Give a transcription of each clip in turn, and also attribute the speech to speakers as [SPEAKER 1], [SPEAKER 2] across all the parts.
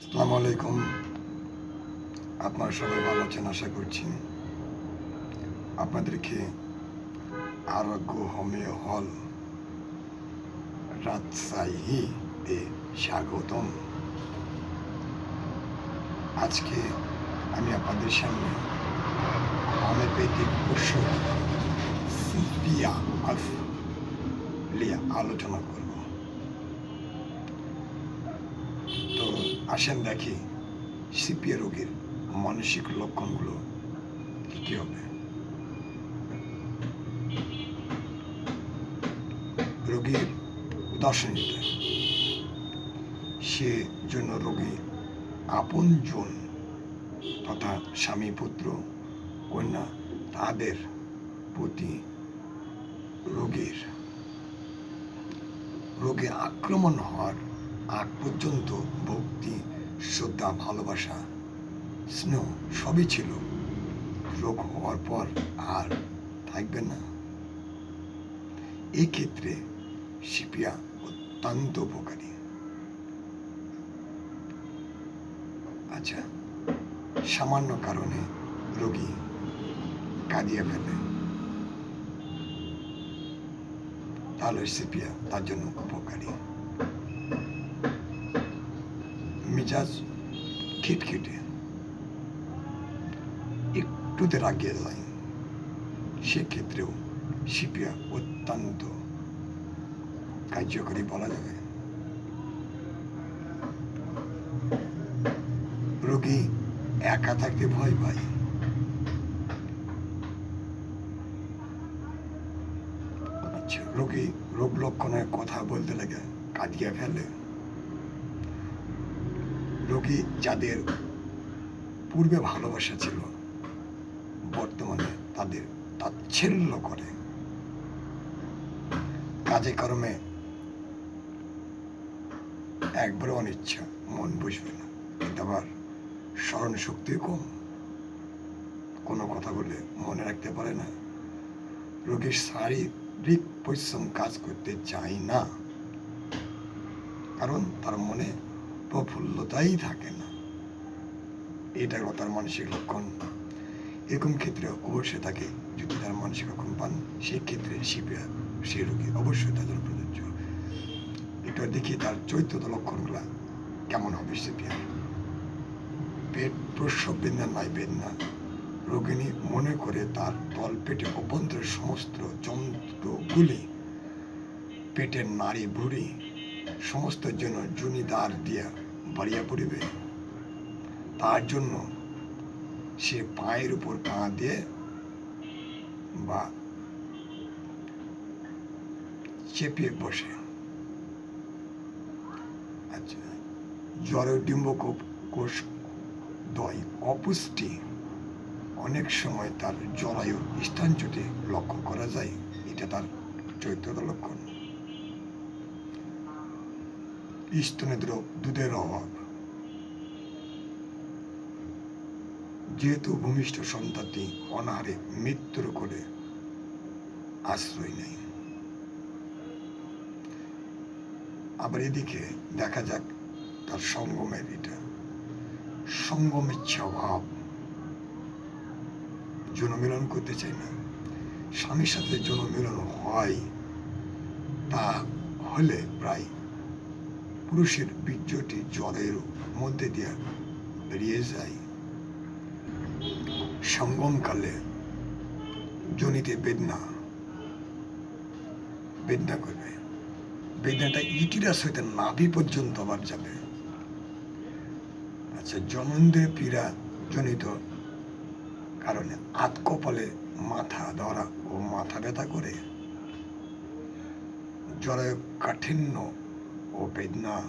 [SPEAKER 1] আসসালামু আলাইকুম। আপনারা সবাই ভালো আছেন, আশা করছি। আপনাদেরকে আরোগ্য হোমিও হল রাজশাহী রাজশাহীতে স্বাগতম। আজকে আমি আপনাদের সামনে হোমিওপ্যাথিক ওষুধ সিপিয়া আলোচনা করব তো আসেন দেখি সিপিএ রোগীর মানসিক লক্ষণগুলো কি হবে। রোগীর উদাসীনতা সে জন্য রোগী আপন আপনজন তথা স্বামী, পুত্র, কন্যা তাদের প্রতি রোগীর, রোগে আক্রমণ হওয়ার আগ পর্যন্ত ভক্তি, শ্রদ্ধা, ভালোবাসা, স্নেহ, সবই ছিল। রোগ হওয়ার পর আর থাকবে না। এই ক্ষেত্রে সিপিয়া অত্যন্ত উপকারী। আচ্ছা সামান্য কারণে রোগী কাঁদিয়ে ফেলে। তাহলে সিপিয়া তার জন্য উপকারী। মেজাজ খিটখিটে। একটুতে রাগিয়ে যায়। সেক্ষেত্রেও সিপিয়া অত্যন্ত কার্যকরী বলা যাবে। রোগী একা থাকতে ভয় পায়। আচ্ছা রোগী রোগ লক্ষণের কথা বলতে লাগে, কাঁদিয়ে ফেলে। রোগী যাদের পূর্বে ভালোবাসা ছিল, বর্তমানে তাদের তাচ্ছিল্য করে। কাজে কর্মে একবারও অনিচ্ছা, মন বুঝবে না। কিন্তু আবার স্মরণ শক্তি কম। কোনো কথা বলে মনে রাখতে পারে না। রোগীর শারীরিক পরিশ্রম কাজ করতে চায় না। কারণ তার মনে প্রফুল্লতাই থাকে না। এটা তার মানসিক লক্ষণ। এরকম ক্ষেত্রে অবশ্যই তাকে যদি তার মানসিক লক্ষণ পান সেই ক্ষেত্রে শিবিয়া সেই রোগী অবশ্যই তাদের প্রযোজ্য। এটা দেখি তার চৈত্রত লক্ষণগুলা কেমন হবে সিপিয়া পেট প্রসব বেদনা নাই বেদনা। রোগিণী মনে করে তার তল পেটে অভ্যন্তরের সমস্ত যন্ত্রগুলি পেটের নাড়ি ভুড়ি সমস্ত জন্য জুনি দ্বার দিয়া বাড়িয়া পড়িবে। তার জন্য সে পায়ের উপর পা দিয়ে বা চেপিয়ে বসে। আচ্ছা জ্বরের ডিম্ব কোষ দয় অপুষ্টি। অনেক সময় তার জরায়ু স্থানচ্যুতি লক্ষ্য করা যায়। এটা তার চৈত্র লক্ষণ। স্তনেদ্র দুধের অভাব। যেহেতু ভূমিষ্ঠ সন্তানটি অনাহারে মৃত্যুর করে আশ্রয় নেই। আবার এদিকে দেখা যাক তার সঙ্গমের এটা। সঙ্গম ইচ্ছা অভাব। জনমিলন করতে চাই না। স্বামীর সাথে জনমিলন হয়। তা হলে প্রায় পুরুষের বীর্যটি জলের মধ্যে দিয়ে বেরিয়ে যায়। সঙ্গমকালে জনিতে বেদনা বেদনা করবে। বেদনাটা ইউটিরাস হইতে নাভি পর্যন্ত আবার যাবে। আচ্ছা জনন্দের পীড়া জনিত কারণে আত কপালে মাথা ধরা ও মাথা ব্যথা করে। জরায়ু কাঠিন্য ও বেদনা।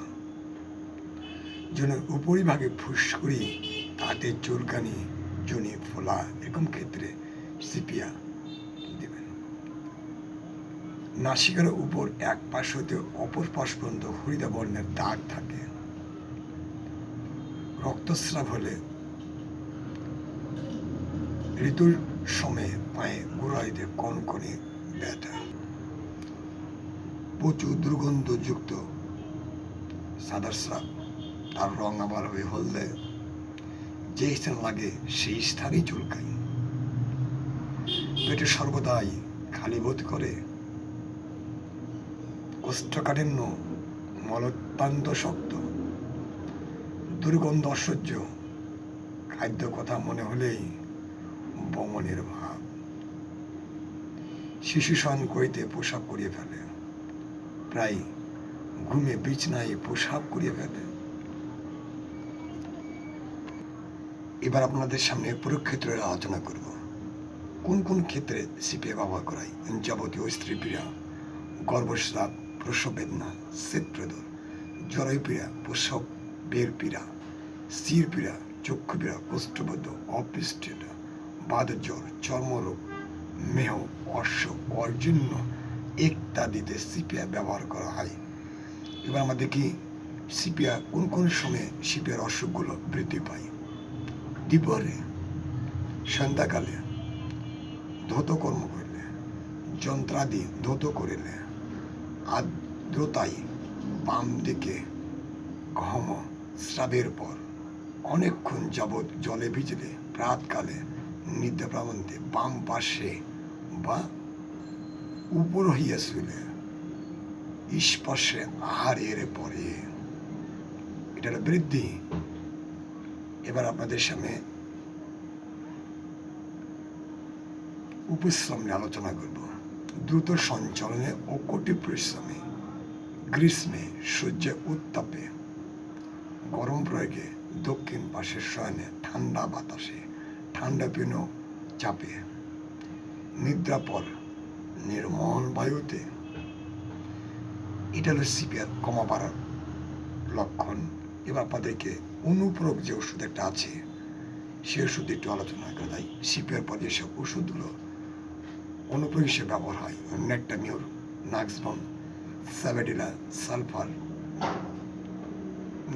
[SPEAKER 1] জনের উপরিভাগে ফুসকুড়ি তাতে চুলকানি, জনি ফোলা এরকম ক্ষেত্রে সিপিয়া দেবেন। নাসিকার উপর এক পাশ হতে অপর পাশ পর্যন্ত হরিদা বর্ণের দাগ থাকে। রক্তস্রাব হলে ঋতুর সময়ে পায়ে গোড়াইতে কনকনে ব্যথা। প্রচুর দুর্গন্ধযুক্ত সাদার স্রাব। তার রং আবার হবে হলদে। যে স্থান লাগে সেই স্থানই চুলকাই। পেটে সর্বদাই খালি বোধ করে। কোষ্ঠকাঠিন্য মলত্যান্ত শক্ত। দুর্গন্ধ অসহ্য। খাদ্য কথা মনে হলেই বমনের ভাব। শিশু সন করিতে পোশাক করিয়ে ফেলে। প্রায় ঘুমে বিছনায় পোশাক করিয়ে ফেলে। এবার আপনাদের সামনে পুরুক্ষেত্রের আলোচনা করব। কোন কোন ক্ষেত্রে সিপিএ ব্যবহার করায় যাবতীয় স্ত্রী পীড়া গর্ভস্রাব প্রসব বেদনা সেত্রদর জরায়ু পীড়া প্রসব বের পীড়া স্থির পীড়া চক্ষু পীড়া কোষ্ঠবদ্ধ অপৃষ্ঠতা বাদ জ্বর চর্মরোগ, মেহ, অশ্ব অর্জন্য ইত্যাদিতে সিপিআ ব্যবহার করা হয়। এবার আমরা দেখি সিপিআ কোন কোন সময়ে সিপিআর অসুখগুলো বৃদ্ধি পায়। দ্বিপহরে সন্ধ্যাকালে ধৌত কর্ম করলে, যন্ত্রাদি ধৌত করিলে, আর্দ্রতায় বাম দিকে ঘম স্রাবের পর অনেকক্ষণ যাবৎ জলে ভিজলে প্রাতকালে নিদ্রা প্রাবন্তে বাম পাশে বা উপর হইয়া শুইলে স্পর্শে আহারের পরে। এটা হলো বৃদ্ধি। এবার আপনাদের সামনে উপশ্রম নিয়ে আলোচনা করব। দ্রুত সঞ্চালনে ও কোটি পরিশ্রমে, গ্রীষ্মে সূর্যের উত্তাপে, গরম প্রয়োগে দক্ষিণ পাশের শয়নে ঠান্ডা বাতাসে, ঠান্ডা পিন চাপে, নিদ্রাপর, নির্মল বায়ুতে এটা হলো সিপিআর কমা বাড়ার লক্ষণ এবার আপনাদেরকে অনুপ্রয়োগ যে ওষুধ একটা আছে, সে ওষুধ একটু আলোচনা করা যায়। সিপিআর পর যেসব ওষুধগুলো অনুপ্রয়োগ হিসেবে ব্যবহার হয় নেকটামিউর নাক্সবম স্যাভেডিলা সালফার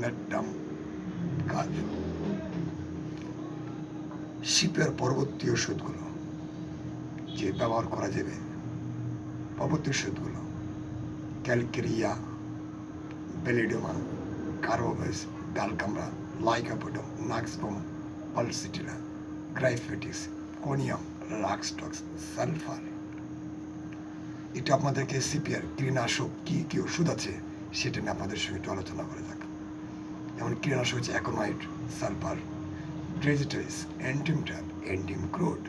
[SPEAKER 1] নেটটাম কাজ। শিপের পরবর্তী ওষুধগুলো যে ব্যবহার করা যাবে, পরবর্তী ওষুধগুলো calcarea belladonna carbo veg dulcamara lycopodium nux vomica pulsatilla graphites conium rhus tox sulphur এটা আপনাদেরকে সিপিআর কীটনাশক কী কী ওষুধ আছে সেটা নিয়ে আপনাদের সঙ্গে একটু আলোচনা করে যাক। যেমন কীটনাশক হচ্ছে অ্যাকোনাইট, সালফার, ড্রেজিটাইস অ্যান্টিমটার অ্যান্টিম ক্রোড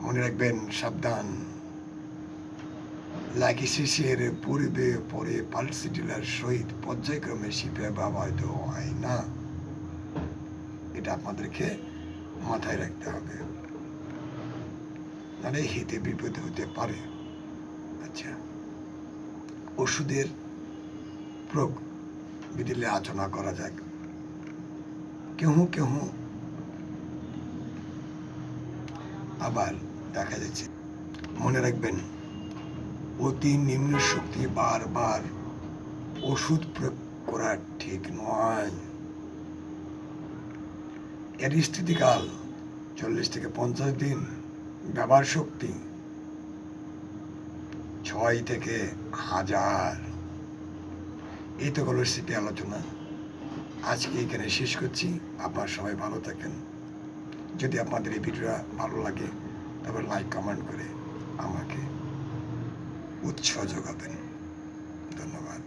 [SPEAKER 1] মনে রাখবেন সাবধান। লাকিসিসের পূর্বে পরে পালসিটিলার সহিত পর্যায়ক্রমে শিপে ব্যবহৃত হয় না। এটা আপনাদেরকে মাথায় রাখতে হবে। নাহলে হিতে বিপদ হতে পারে। আচ্ছা ওষুধের প্রয়োগ বিধিলে আলোচনা করা যাক। কেহ কেহ আবার দেখা যাচ্ছে। মনে রাখবেন অতি নিম্ন শক্তি বারবার ওষুধ প্রয়োগ করা ঠিক নয়। এর স্থিতিকাল চল্লিশ থেকে পঞ্চাশ দিন। ব্যবহার শক্তি ছয় থেকে হাজার। এই তো হলো সিটি আলোচনা। আজকে এখানে শেষ করছি। আপনার সবাই ভালো থাকেন। যদি আপনাদের এই ভিডিওটা ভালো লাগে তবে লাইক কমেন্ট করে আমাকে উৎসাহ যোগাবেন ধন্যবাদ।